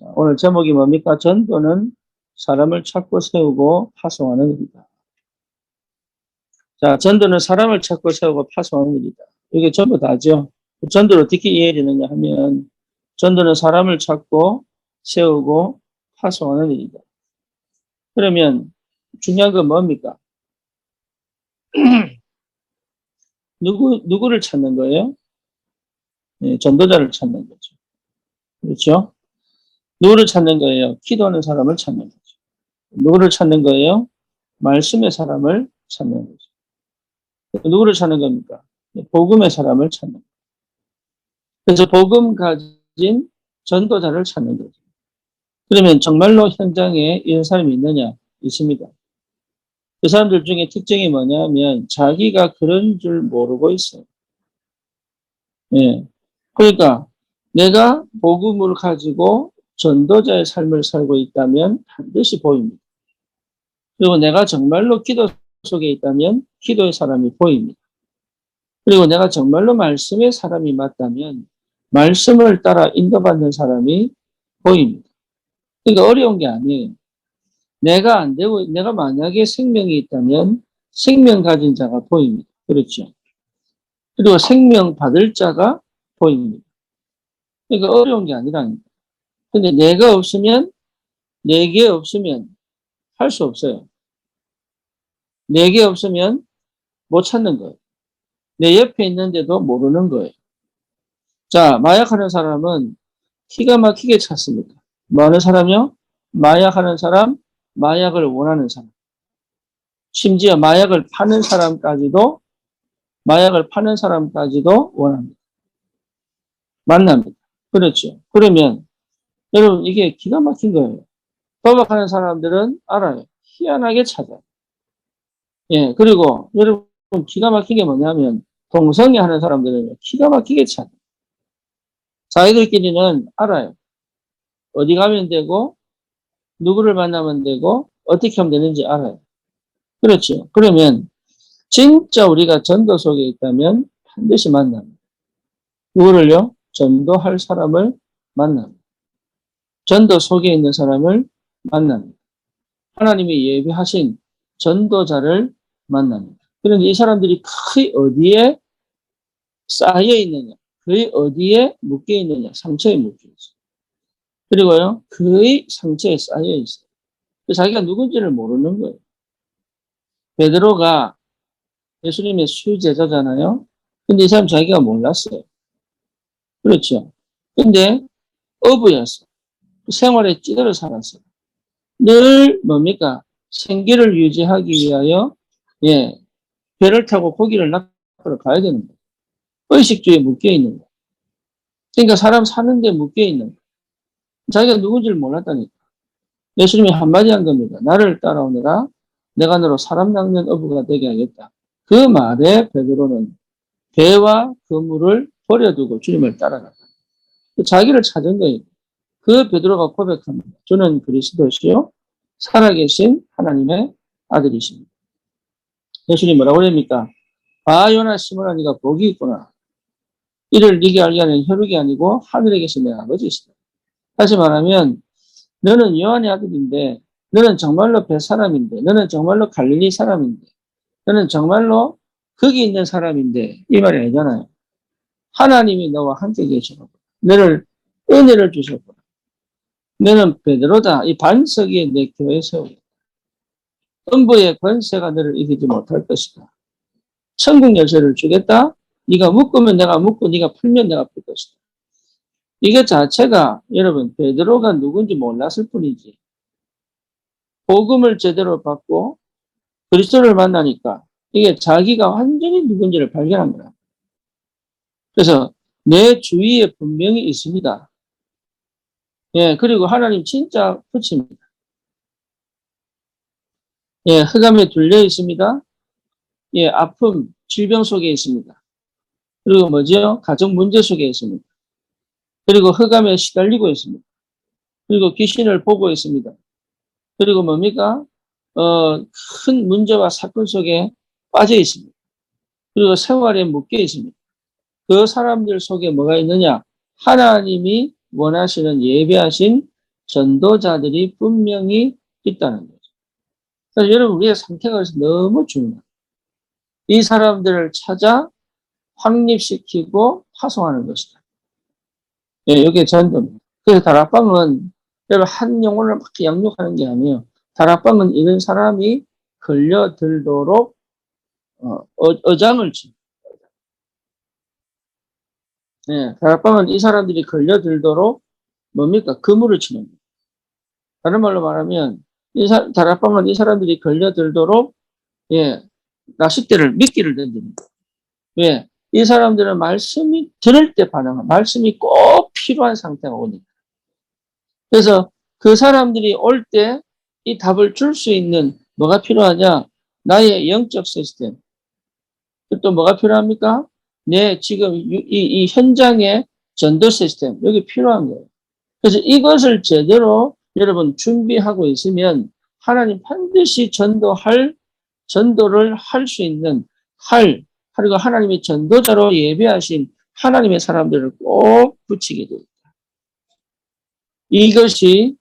자, 오늘 제목이 뭡니까? 전도는 사람을 찾고 세우고 파송하는 일이다. 자, 전도는 사람을 찾고 세우고 파송하는 일이다. 이게 전부 다죠. 전도를 어떻게 이해되느냐 하면 전도는 사람을 찾고 세우고 파송하는 일이다. 그러면 중요한 건 뭡니까? 누구, 누구를 찾는 거예요? 네, 전도자를 찾는 거죠. 그렇죠? 누구를 찾는 거예요? 기도하는 사람을 찾는 거죠. 누구를 찾는 거예요? 말씀의 사람을 찾는 거죠. 누구를 찾는 겁니까? 복음의 사람을 찾는 거죠. 그래서 복음 가진 전도자를 찾는 거죠. 그러면 정말로 현장에 이런 사람이 있느냐? 있습니다. 그 사람들 중에 특징이 뭐냐면 자기가 그런 줄 모르고 있어요. 예. 그러니까 내가 복음을 가지고 전도자의 삶을 살고 있다면 반드시 보입니다. 그리고 내가 정말로 기도 속에 있다면 기도의 사람이 보입니다. 그리고 내가 정말로 말씀의 사람이 맞다면 말씀을 따라 인도받는 사람이 보입니다. 그러니까 어려운 게 아니에요. 내가 안 되고, 내가 만약에 생명이 있다면 생명 가진 자가 보입니다. 그렇죠. 그리고 생명 받을 자가 보입니다. 그러니까 어려운 게 아니라니까. 근데 내가 없으면, 내게 없으면 할 수 없어요. 내게 없으면 못 찾는 거예요. 내 옆에 있는데도 모르는 거예요. 자, 마약하는 사람은 기가 막히게 찾습니다. 뭐 하는 사람이요? 마약하는 사람, 마약을 원하는 사람. 심지어 마약을 파는 사람까지도, 마약을 파는 사람까지도 원합니다. 만납니다. 그렇죠. 그러면, 여러분, 이게 기가 막힌 거예요. 도박하는 사람들은 알아요. 희한하게 찾아요. 예, 그리고 여러분, 기가 막힌 게 뭐냐면, 동성애 하는 사람들은 기가 막히게 찾아요. 자기들끼리는 알아요. 어디 가면 되고, 누구를 만나면 되고, 어떻게 하면 되는지 알아요. 그렇죠. 그러면, 진짜 우리가 전도 속에 있다면 반드시 만납니다. 누구를요? 전도할 사람을 만납니다. 전도 속에 있는 사람을 만납니다. 하나님이 예비하신 전도자를 만납니다. 그런데 이 사람들이 거의 어디에 쌓여 있느냐? 거의 어디에 묶여 있느냐? 상처에 묶여 있어요. 그리고요, 거의 상처에 쌓여 있어요. 자기가 누군지를 모르는 거예요. 베드로가 예수님의 수제자잖아요. 근데 이 사람 자기가 몰랐어요. 그렇죠. 근데 어부였어. 생활에 찌들어 살았어요. 늘 뭡니까? 생계를 유지하기 위하여 예 배를 타고 고기를 낚으러 가야 되는 거예요. 의식주의에 묶여 있는 거예요. 그러니까 사람 사는데 묶여 있는 거예요. 자기가 누군지를 몰랐다니까. 예수님이 한마디 한 겁니다. 나를 따라오느라 내가 너로 사람 낚는 어부가 되게 하겠다. 그 말에 베드로는 배와 그물을 버려두고 주님을 따라갔다. 자기를 찾은 거예요. 그 베드로가 고백합니다. 저는 그리스도시요 살아계신 하나님의 아들이십니다. 예수님 뭐라고 그럽니까? 아 요나 시몬아 네가 복이 있구나. 이를 네게 알게 하는 혈육이 아니고 하늘에 계신 내 아버지시다. 다시 말하면 너는 요한의 아들인데 너는 정말로 배 사람인데 너는 정말로 갈릴리 사람인데 너는 정말로 거기 있는 사람인데 이 말이 아니잖아요. 하나님이 너와 함께 계시고 너를 은혜를 주셨구나. 너는 베드로다. 이 반석 위에 내 교회 세우겠다. 음부의 권세가 너를 이기지 못할 것이다. 천국 열쇠를 주겠다. 네가 묶으면 내가 묶고 네가 풀면 내가 풀 것이다. 이게 자체가 여러분 베드로가 누군지 몰랐을 뿐이지. 복음을 제대로 받고 그리스도를 만나니까 이게 자기가 완전히 누군지를 발견한 거야. 그래서 내 주위에 분명히 있습니다. 예, 그리고 하나님 진짜 붙입니다. 예, 흑암에 둘려 있습니다. 예, 아픔, 질병 속에 있습니다. 그리고 뭐죠? 가정 문제 속에 있습니다. 그리고 흑암에 시달리고 있습니다. 그리고 귀신을 보고 있습니다. 그리고 뭡니까? 어, 큰 문제와 사건 속에 빠져 있습니다. 그리고 생활에 묶여 있습니다. 그 사람들 속에 뭐가 있느냐? 하나님이 원하시는 예배하신 전도자들이 분명히 있다는 거죠. 그래서 여러분 우리의 상태가 너무 중요해요. 이 사람들을 찾아 확립시키고 파송하는 것이다. 예, 이게 전도입니다. 그래서 다락방은 여러분 한 영혼을 막 양육하는 게 아니에요. 다락방은 이런 사람이 걸려들도록 어, 어, 장을 치. 예, 다락방은 이 사람들이 걸려들도록 뭡니까? 그물을 치는 거예요. 다른 말로 말하면 이 사, 다락방은 이 사람들이 걸려들도록 예, 낚싯대를 미끼를 던지는 거예요. 왜? 이 사람들은 말씀이 들을 때 반응한 말씀이 꼭 필요한 상태가 오니까. 그래서 그 사람들이 올 때 이 답을 줄 수 있는 뭐가 필요하냐? 나의 영적 시스템. 또 뭐가 필요합니까? 내 지금 이, 이 현장의 전도 시스템. 여기 필요한 거예요. 그래서 이것을 제대로 여러분 준비하고 있으면 하나님 반드시 전도할, 전도를 할 수 있는, 할, 그리고 하나님의 전도자로 예배하신 하나님의 사람들을 꼭 붙이게 됩니다. 이것이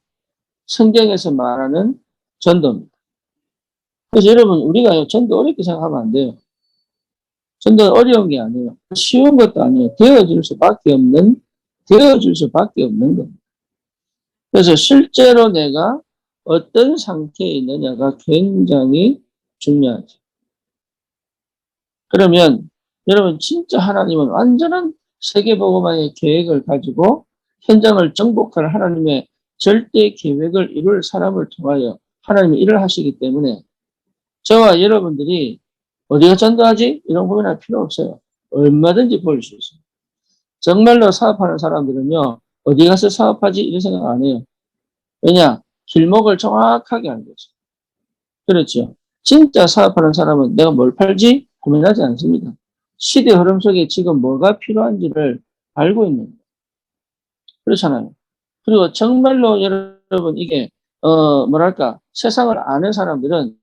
성경에서 말하는 전도입니다. 그래서 여러분, 우리가 전도 어렵게 생각하면 안 돼요. 전도는 어려운 게 아니에요. 쉬운 것도 아니에요. 되어질 수밖에 없는, 되어질 수밖에 없는 겁니다. 그래서 실제로 내가 어떤 상태에 있느냐가 굉장히 중요하죠. 그러면 여러분 진짜 하나님은 완전한 세계보고만의 계획을 가지고 현장을 정복할 하나님의 절대 계획을 이룰 사람을 통하여 하나님이 일을 하시기 때문에 저와 여러분들이 어디가 전도하지? 이런 고민할 필요 없어요. 얼마든지 볼수 있어요. 정말로 사업하는 사람들은요, 어디 가서 사업하지? 이런 생각 안 해요. 왜냐? 길목을 정확하게 알는 거죠. 그렇죠. 진짜 사업하는 사람은 내가 뭘 팔지? 고민하지 않습니다. 시대 흐름 속에 지금 뭐가 필요한지를 알고 있는 거예요. 그렇잖아요. 그리고 정말로 여러분 이게 어 뭐랄까 세상을 아는 사람들은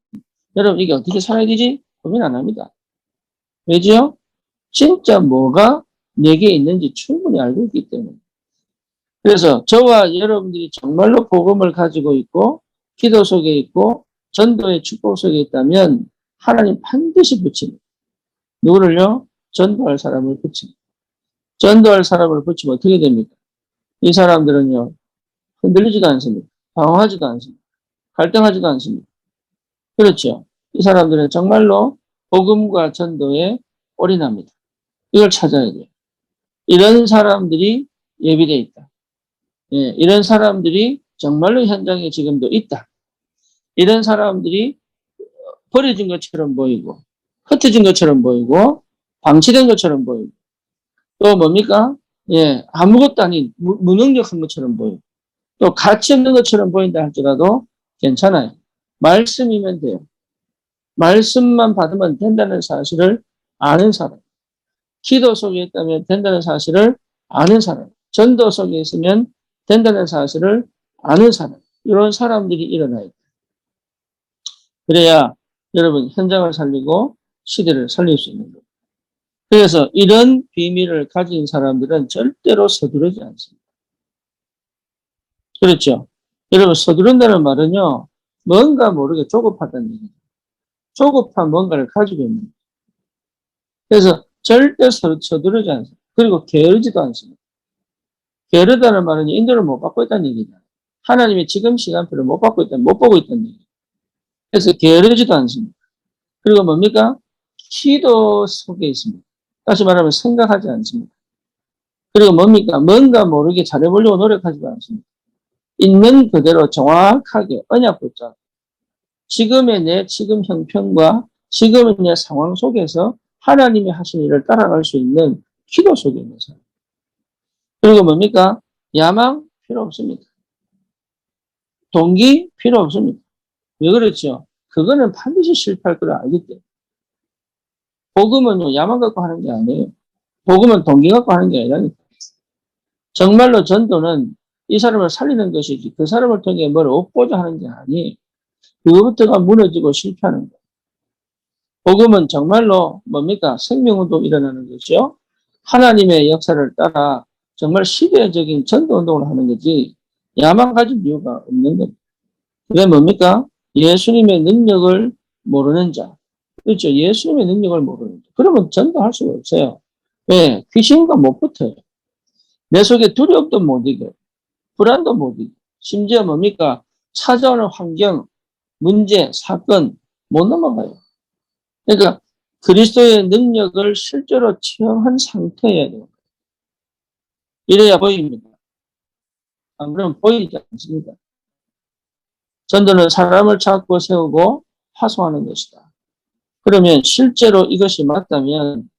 여러분 이게 어떻게 살아야 되지? 고민 안 합니다. 왜지요? 진짜 뭐가 내게 있는지 충분히 알고 있기 때문에. 그래서 저와 여러분들이 정말로 복음을 가지고 있고 기도 속에 있고 전도의 축복 속에 있다면 하나님 반드시 붙입니다. 누구를요? 전도할 사람을 붙입니다. 전도할 사람을 붙이면 어떻게 됩니까? 이 사람들은요, 흔들리지도 않습니다. 방황하지도 않습니다. 갈등하지도 않습니다. 그렇죠. 이 사람들은 정말로 복음과 전도에 올인합니다. 이걸 찾아야 돼요. 이런 사람들이 예비되어 있다. 예, 이런 사람들이 정말로 현장에 지금도 있다. 이런 사람들이 버려진 것처럼 보이고 흩어진 것처럼 보이고 방치된 것처럼 보이고 또 뭡니까? 예, 아무것도 아닌 무, 무능력한 것처럼 보이고 또 가치 없는 것처럼 보인다 할지라도 괜찮아요. 말씀이면 돼요. 말씀만 받으면 된다는 사실을 아는 사람. 기도 속에 있다면 된다는 사실을 아는 사람. 전도 속에 있으면 된다는 사실을 아는 사람. 이런 사람들이 일어나야 돼. 그래야 여러분 현장을 살리고 시대를 살릴 수 있는 거예요. 그래서 이런 비밀을 가진 사람들은 절대로 서두르지 않습니다. 그렇죠? 여러분 서두른다는 말은요. 뭔가 모르게 조급하다는 얘기죠. 조급한 뭔가를 가지고 있는 거예요. 그래서 절대 서두르지 않습니다. 그리고 게으르지도 않습니다. 게으르다는 말은 인도를 못 받고 있다는 얘기죠. 하나님이 지금 시간표를 못 받고 있다, 못 보고 있다는 얘기죠. 그래서 게으르지도 않습니다. 그리고 뭡니까? 기도 속에 있습니다. 다시 말하면 생각하지 않습니다. 그리고 뭡니까? 뭔가 모르게 잘해보려고 노력하지 않습니다. 있는 그대로 정확하게 언약 붙잡 지금의 내 지금 형편과 지금의 내 상황 속에서 하나님이 하신 일을 따라갈 수 있는 기도 속에 있는 사람. 그리고 뭡니까? 야망 필요 없습니다. 동기 필요 없습니다. 왜 그렇죠? 그거는 반드시 실패할 걸 알기 때문에. 복음은요, 야망 갖고 하는 게 아니에요. 복음은 동기 갖고 하는 게 아니라니까. 정말로 전도는 이 사람을 살리는 것이지, 그 사람을 통해 뭘 얻고자 하는 게 아니에요. 그거부터가 무너지고 실패하는 거예요. 복음은 정말로 뭡니까? 생명운동 일어나는 것이요. 하나님의 역사를 따라 정말 시대적인 전도운동을 하는 거지, 야만 가질 이유가 없는 겁니다. 그게 뭡니까? 예수님의 능력을 모르는 자. 그렇죠. 예수님의 능력을 모르는 자. 그러면 전도할 수가 없어요. 왜? 귀신과 못 붙어요. 내 속에 두려움도 못 이겨요. 불안도 못 이겨요. 심지어 뭡니까? 찾아오는 환경, 문제, 사건 못 넘어가요. 그러니까 그리스도의 능력을 실제로 체험한 상태여야 돼요. 이래야 보입니다. 안 그러면 보이지 않습니다. 전도는 사람을 찾고 세우고 파송하는 것이다. 그러면 실제로 이것이 맞다면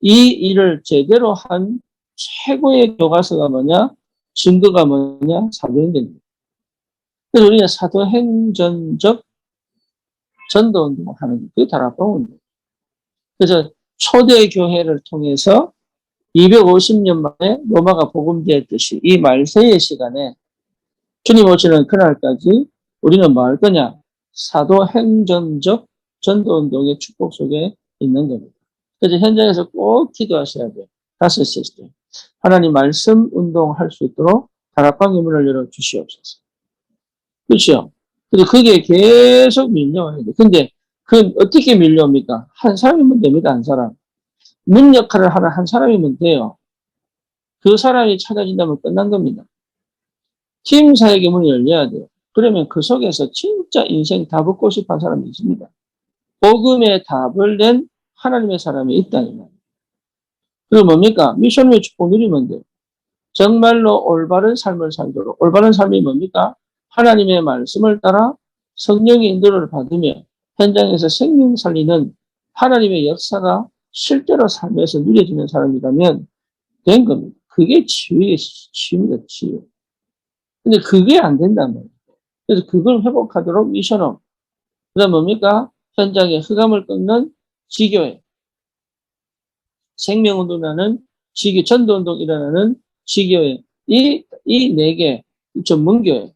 이 일을 제대로 한 최고의 교과서가 뭐냐? 증거가 뭐냐? 사도행전입니다. 그래서 우리가 사도행전적 전도운동을 하는 게 그게 다락방운동. 그래서 초대 교회를 통해서 250년 만에 로마가 복음되었듯이 이 말세의 시간에 주님 오시는 그날까지 우리는 뭐 할 거냐? 사도행전적 전도운동의 축복 속에 있는 겁니다. 그래서 현장에서 꼭 기도하셔야 돼요. 다섯 시스템. 하나님 말씀 운동할 수 있도록 다락방의 문을 열어 주시옵소서. 그렇죠? 근데 그게 계속 밀려와야 돼. 근데 그 어떻게 밀려옵니까? 한 사람이면 됩니다. 한 사람. 문 역할을 하는 한 사람이면 돼요. 그 사람이 찾아진다면 끝난 겁니다. 팀사에게 문이 열려야 돼요. 그러면 그 속에서 진짜 인생 다 붙고 싶어 한 사람이 있습니다. 복음의 답을 낸 하나님의 사람이 있다는 말이에요. 그리고 뭡니까? 미션의 축복 누리면 돼요. 정말로 올바른 삶을 살도록. 올바른 삶이 뭡니까? 하나님의 말씀을 따라 성령의 인도를 받으며 현장에서 생명 살리는 하나님의 역사가 실제로 삶에서 누려지는 사람이라면 된 겁니다. 그게 치유의 치유입니다. 치유. 근데 그게 안 말이에요. 그래서 그걸 회복하도록 미션업. 그 다음 뭡니까? 현장에 흑암을 끊는 지교회. 생명운동이라는 지교, 전도운동 일어나는 지교회. 이, 이 네 개, 전문교회.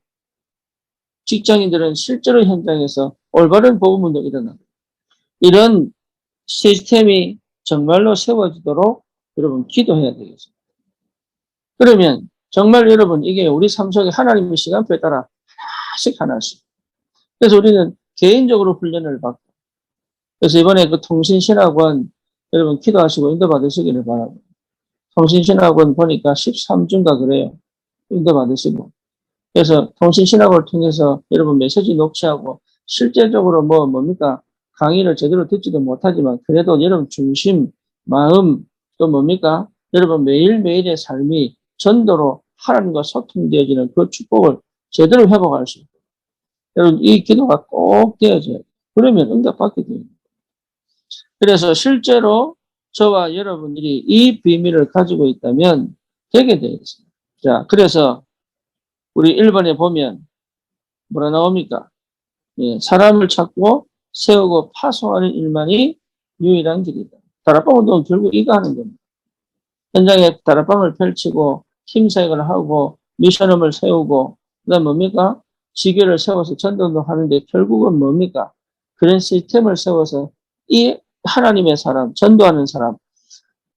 직장인들은 실제로 현장에서 올바른 복음운동이 일어나고 이런 시스템이 정말로 세워지도록 여러분 기도해야 되겠습니다. 그러면 정말 여러분 이게 우리 삶 속에 하나님의 시간표에 따라 하나씩 하나씩. 그래서 우리는 개인적으로 훈련을 받고 그래서 이번에 그 통신신학원 여러분 기도하시고 인도 받으시기를 바랍니다. 통신신학원 보니까 13주인가 그래요. 인도 받으시고. 그래서 통신신학을 통해서 여러분 메시지 녹취하고 실제적으로 뭐 뭡니까 강의를 제대로 듣지도 못하지만 그래도 여러분 중심 마음 또 뭡니까 여러분 매일매일의 삶이 전도로 하나님과 소통되어지는 그 축복을 제대로 회복할 수 있고 여러분 이 기도가 꼭 되어져야 돼요. 그러면 응답받게 됩니다. 그래서 실제로 저와 여러분들이 이 비밀을 가지고 있다면 되게 되겠습니다. 자, 그래서 우리 1번에 보면 뭐라 나옵니까? 예, 사람을 찾고 세우고 파송하는 일만이 유일한 길이다. 다락방 운동은 결국 이거 하는 겁니다. 현장에 다락방을 펼치고 팀사역을 하고 미션홈을 세우고 그다음 뭡니까? 지교를 세워서 전도운동 하는데 결국은 뭡니까? 그런 시스템을 세워서 이 하나님의 사람, 전도하는 사람,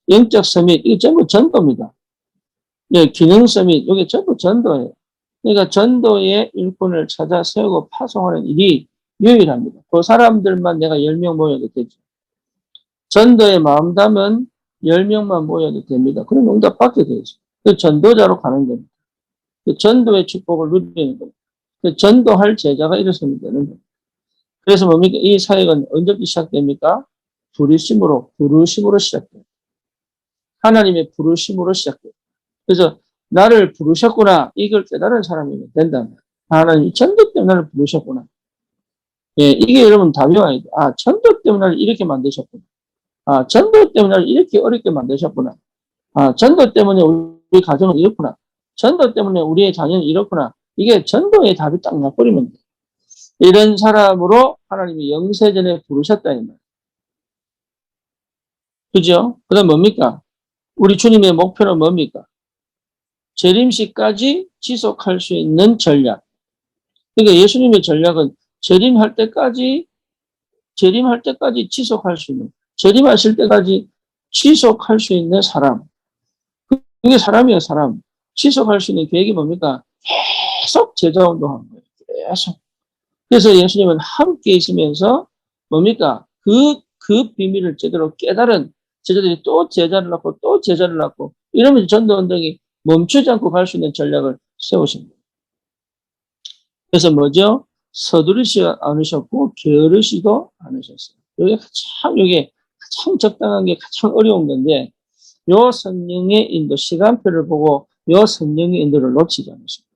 영적 서밋, 이게 전부 전도입니다. 예, 기능 서밋, 이게 전부 전도예요. 그러니까 전도의 일꾼을 찾아 세우고 파송하는 일이 유일합니다. 그 사람들만 내가 10명 모여도 되죠. 전도의 마음 담은 10명만 모여도 됩니다. 그럼 응답 받게 되죠. 그 전도자로 가는 겁니다. 그 전도의 축복을 누리는 겁니다. 그 전도할 제자가 일어서면 되는 겁니다. 그래서 뭡니까? 이 사역은 언제부터 시작됩니까? 부르심으로, 부르심으로 시작돼요. 하나님의 부르심으로 시작돼요. 그래서 나를 부르셨구나. 이걸 깨달은 사람이면 된다면. 하나님 전도 때문에 나를 부르셨구나. 예, 이게 여러분 답이 와야 돼. 아, 전도 때문에 나를 이렇게 만드셨구나. 아, 전도 때문에 나를 이렇게 어렵게 만드셨구나. 아, 전도 때문에 우리 가정은 이렇구나. 전도 때문에 우리의 자녀는 이렇구나. 이게 전도의 답이 딱 나버리면 돼. 이런 사람으로 하나님이 영세전에 부르셨다, 이 말. 그죠? 그 다음 뭡니까? 우리 주님의 목표는 뭡니까? 재림 시까지 지속할 수 있는 전략. 그러니까 예수님의 전략은 재림할 때까지, 재림할 때까지 지속할 수 있는, 재림하실 때까지 지속할 수 있는 사람. 그게 사람이에요, 사람. 지속할 수 있는 계획이 뭡니까? 계속 제자 운동한 거예요. 계속. 그래서 예수님은 함께 있으면서 뭡니까? 그, 그 비밀을 제대로 깨달은 제자들이 또 제자를 낳고 또 제자를 낳고 이러면서 전도 운동이 멈추지 않고 갈 수 있는 전략을 거예요. 그래서 뭐죠? 서두르시 않으셨고 게으르시도 않으셨어요. 이게 가장 이게 가장 적당한 게 가장 어려운 건데 요 성령의 인도 시간표를 보고 요 성령의 인도를 놓치지 않으십니다.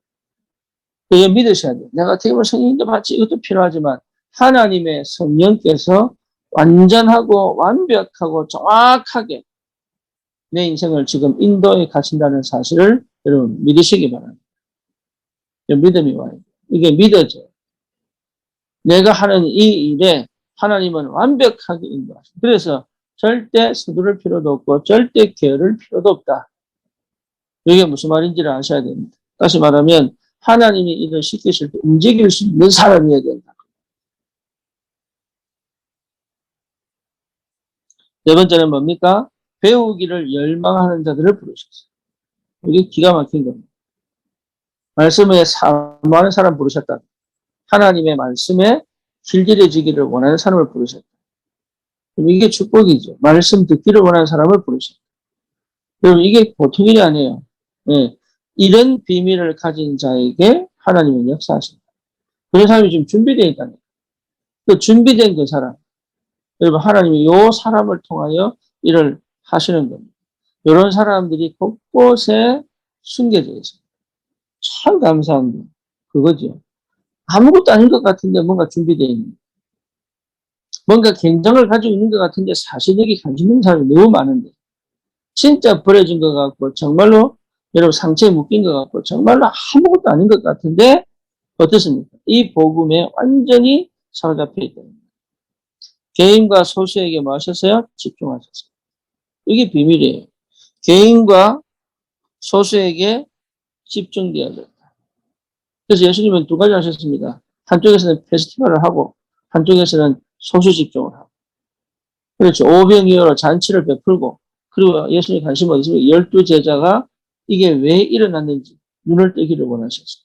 그걸 믿으셔야 돼요. 내가 어떻게 보면 성령 인도 받지 이것도 필요하지만 하나님의 성령께서 완전하고 완벽하고 정확하게 내 인생을 지금 인도에 가신다는 사실을 여러분 믿으시기 바랍니다. 믿음이 와요. 이게 믿어져요. 내가 하는 이 일에 하나님은 완벽하게 인도하십니다. 그래서 절대 서두를 필요도 없고 절대 게으를 필요도 없다. 이게 무슨 말인지를 아셔야 됩니다. 다시 말하면 하나님이 일을 시키실 때 움직일 수 있는 사람이어야 된다. 네 번째는 뭡니까? 배우기를 열망하는 자들을 부르셨어요. 이게 기가 막힌 겁니다. 말씀에 사모하는 사람 부르셨다. 하나님의 말씀에 길들여지기를 원하는 사람을 부르셨다. 이게 축복이죠. 말씀 듣기를 원하는 사람을 부르셨다. 여러분 이게 보통 일이 아니에요. 네. 이런 비밀을 가진 자에게 하나님은 역사하신다. 그런 사람이 지금 준비되어 있다는. 그 준비된 그 사람. 여러분 하나님이 요 사람을 통하여 일을 하시는 겁니다. 이런 사람들이 곳곳에 숨겨져 있어요. 참 감사한 거. 그거죠. 아무것도 아닌 것 같은데 뭔가 준비되어 있는 뭔가 굉장을 가지고 있는 것 같은데 사실 여기 관심 있는 사람이 너무 많은데 진짜 버려진 것 같고 정말로 여러분 상처에 묶인 것 같고 정말로 아무것도 아닌 것 같은데 어떻습니까? 이 복음에 완전히 사로잡혀 있다. 개인과 소수에게 뭐 하셨어요? 집중하셨어요. 이게 비밀이에요. 개인과 소수에게 집중되어야 된다. 그래서 예수님은 두 가지 하셨습니다. 한쪽에서는 페스티벌을 하고 한쪽에서는 소수 집중을 하고 그렇죠. 오병이어로 잔치를 베풀고 그리고 예수님 관심 어디 있습니까? 열두 제자가 이게 왜 일어났는지 눈을 뜨기를 원하셨어요.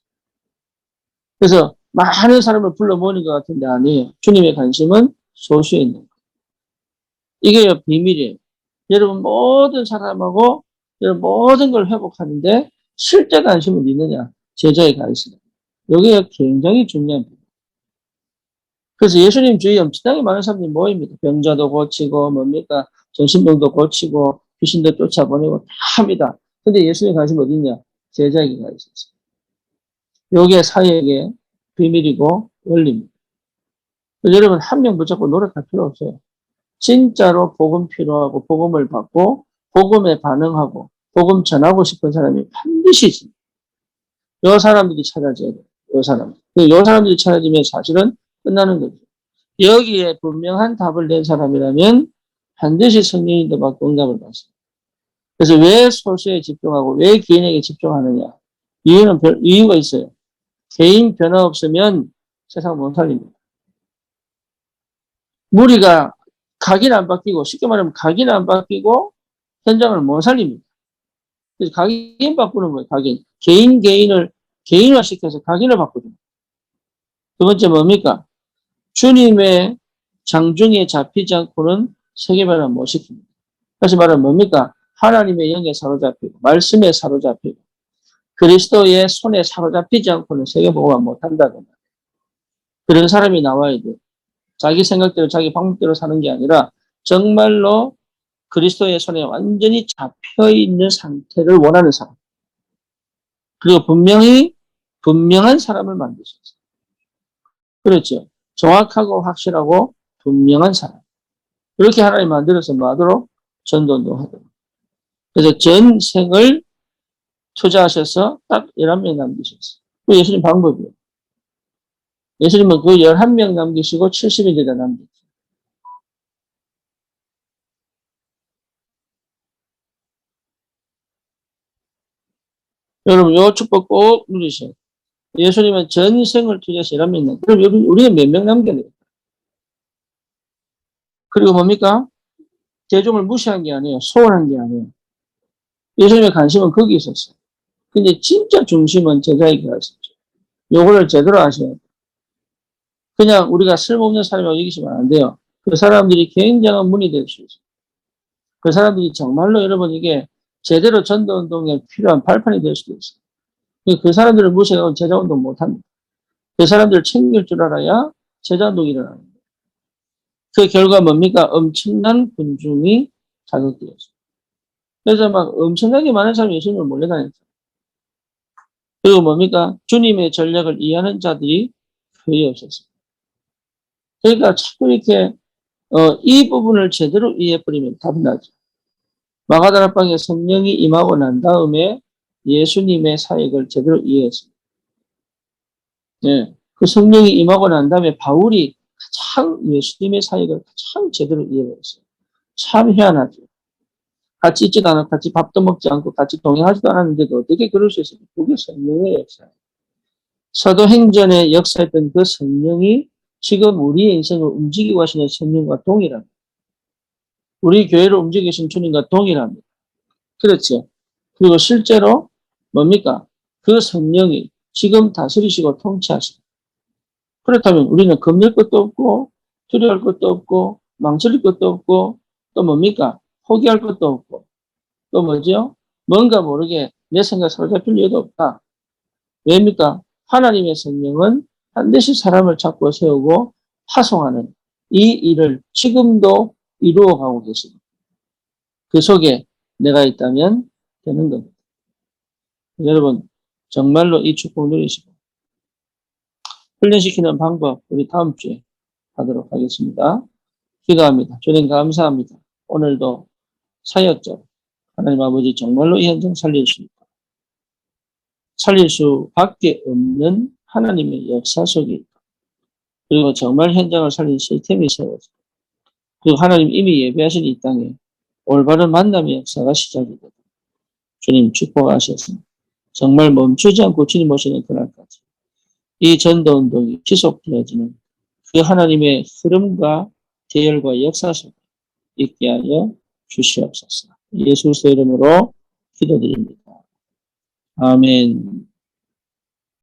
그래서 많은 사람을 불러 모으는 것 같은데 아니에요. 주님의 관심은 소수에 있는 거예요. 이게 비밀이에요. 여러분 모든 사람하고 여러분 모든 걸 회복하는데 실제 관심은 있느냐? 제자의 관심. 여기가 굉장히 중요한 부분. 그래서 예수님 주위에 엄청나게 많은 사람들이 모입니다. 병자도 고치고 뭡니까? 정신병도 고치고 귀신도 쫓아보내고 다 합니다. 근데 예수님 관심 어딨냐? 제자에게 가 있었어요. 요게 사역의 비밀이고 원리입니다. 여러분 한 명 붙잡고 노력할 필요 없어요. 진짜로 복음 필요하고 복음을 받고 복음에 반응하고 복음 전하고 싶은 사람이 반드시. 요 사람들이 찾아져야 돼요. 요 사람. 요 사람들이 찾아지면 사실은 끝나는 거죠. 여기에 분명한 답을 낸 사람이라면 반드시 성령인도 받고 응답을 받습니다. 그래서 왜 소수에 집중하고 왜 개인에게 집중하느냐? 이유는 별, 이유가 있어요. 개인 변화 없으면 세상 못 살립니다. 무리가 각인 안 바뀌고 쉽게 말하면 각인 안 바뀌고 현장을 못 살립니다. 그래서 각인 바꾸는 거예요. 각인. 개인 개인을 개인화 시켜서 각인을 바꾸죠. 두 번째 뭡니까? 주님의 장중에 잡히지 않고는 세계변화 못 시킵니다. 다시 말하면 뭡니까? 하나님의 영에 사로잡히고 말씀에 사로잡히고 그리스도의 손에 사로잡히지 않고는 세계보고가 못한다거나 그런 사람이 나와야 돼요. 자기 생각대로 자기 방법대로 사는 게 아니라 정말로 그리스도의 손에 완전히 잡혀 있는 상태를 원하는 사람. 그리고 분명히 분명한 사람을 만드셨어요. 그렇죠. 정확하고 확실하고 분명한 사람. 그렇게 하나님 만들어서 뭐 하도록? 전도도 하도록. 그래서 전생을 투자하셔서 딱 11명 남기셨어요. 그 예수님 방법이에요. 예수님은 그 11명 남기시고 70일 되다 남겼어요. 여러분, 요 축복 꼭 누리셔야 돼요. 예수님은 전생을 투자해서 11명 남 그럼 여기 우리는 몇명 남겨야 돼요? 그리고 뭡니까? 대종을 무시한 게 아니에요. 소홀한 게 아니에요. 예수님의 관심은 거기 있었어요. 근데 진짜 중심은 제자에게 있었죠. 요거를 제대로 아셔야 돼요. 그냥 우리가 쓸모없는 사람이라고 여기시면 안 돼요. 그 사람들이 굉장한 문이 될 수 있어요. 그 사람들이 정말로 여러분 이게 제대로 전도운동에 필요한 발판이 될 수도 있어요. 그 사람들을 무시하고 제자운동 못합니다. 그 사람들을 챙길 줄 알아야 제자운동이 일어나는 거예요. 그 결과 뭡니까? 엄청난 군중이 자극되었어요. 그래서 막 엄청나게 많은 사람이 예수님을 몰려다녔어요. 그리고 뭡니까? 주님의 전략을 이해하는 자들이 거의 없었어요. 그러니까 자꾸 이렇게 어, 이 부분을 제대로 이해해버리면 답이 나죠. 마가다락방에 성령이 임하고 난 다음에 예수님의 사역을 제대로 이해했습니다. 예, 그 성령이 임하고 난 다음에 바울이 가장 예수님의 사역을 가장 제대로 이해했어요. 참 희한하죠. 같이 있지도 않았고 같이 밥도 먹지 않고 같이 동행하지도 않았는데도 어떻게 그럴 수 있을까? 그게 성령의 역사예요. 서도행전에 역사했던 그 성령이 지금 우리의 인생을 움직이고 하시는 성령과 동일합니다. 우리 교회를 움직이고 계신 주님과 동일합니다. 그렇죠. 그리고 실제로 뭡니까? 그 성령이 지금 다스리시고 통치하십니다. 그렇다면 우리는 겁낼 것도 없고 두려워할 것도 없고 망설일 것도 없고 또 뭡니까? 포기할 것도 없고 또 뭐죠? 뭔가 모르게 내 생각 사로잡힐 이유도 없다. 왜입니까? 하나님의 성령은 반드시 사람을 잡고 세우고 파송하는 이 일을 지금도 이루어가고 계십니다. 그 속에 내가 있다면 되는 겁니다. 여러분 정말로 이 축복 누리시고 훈련시키는 방법 우리 다음 주에 하도록 하겠습니다. 기도합니다. 주님 감사합니다. 오늘도 사역적 하나님 아버지 정말로 이 현장 있고 살릴 수밖에 없는 하나님의 역사 속에 있고 그리고 정말 현장을 살린 시스템이 세워져 그리고 하나님 이미 예배하신 이 땅에 올바른 만남의 역사가 시작이 되고 주님 축복하셔서 정말 멈추지 않고 주님 오시는 그날까지 이 전도 운동이 지속되어지는 그 하나님의 흐름과 대열과 역사 속에 있게 하여 주시옵소서. 예수의 이름으로 기도드립니다. 아멘.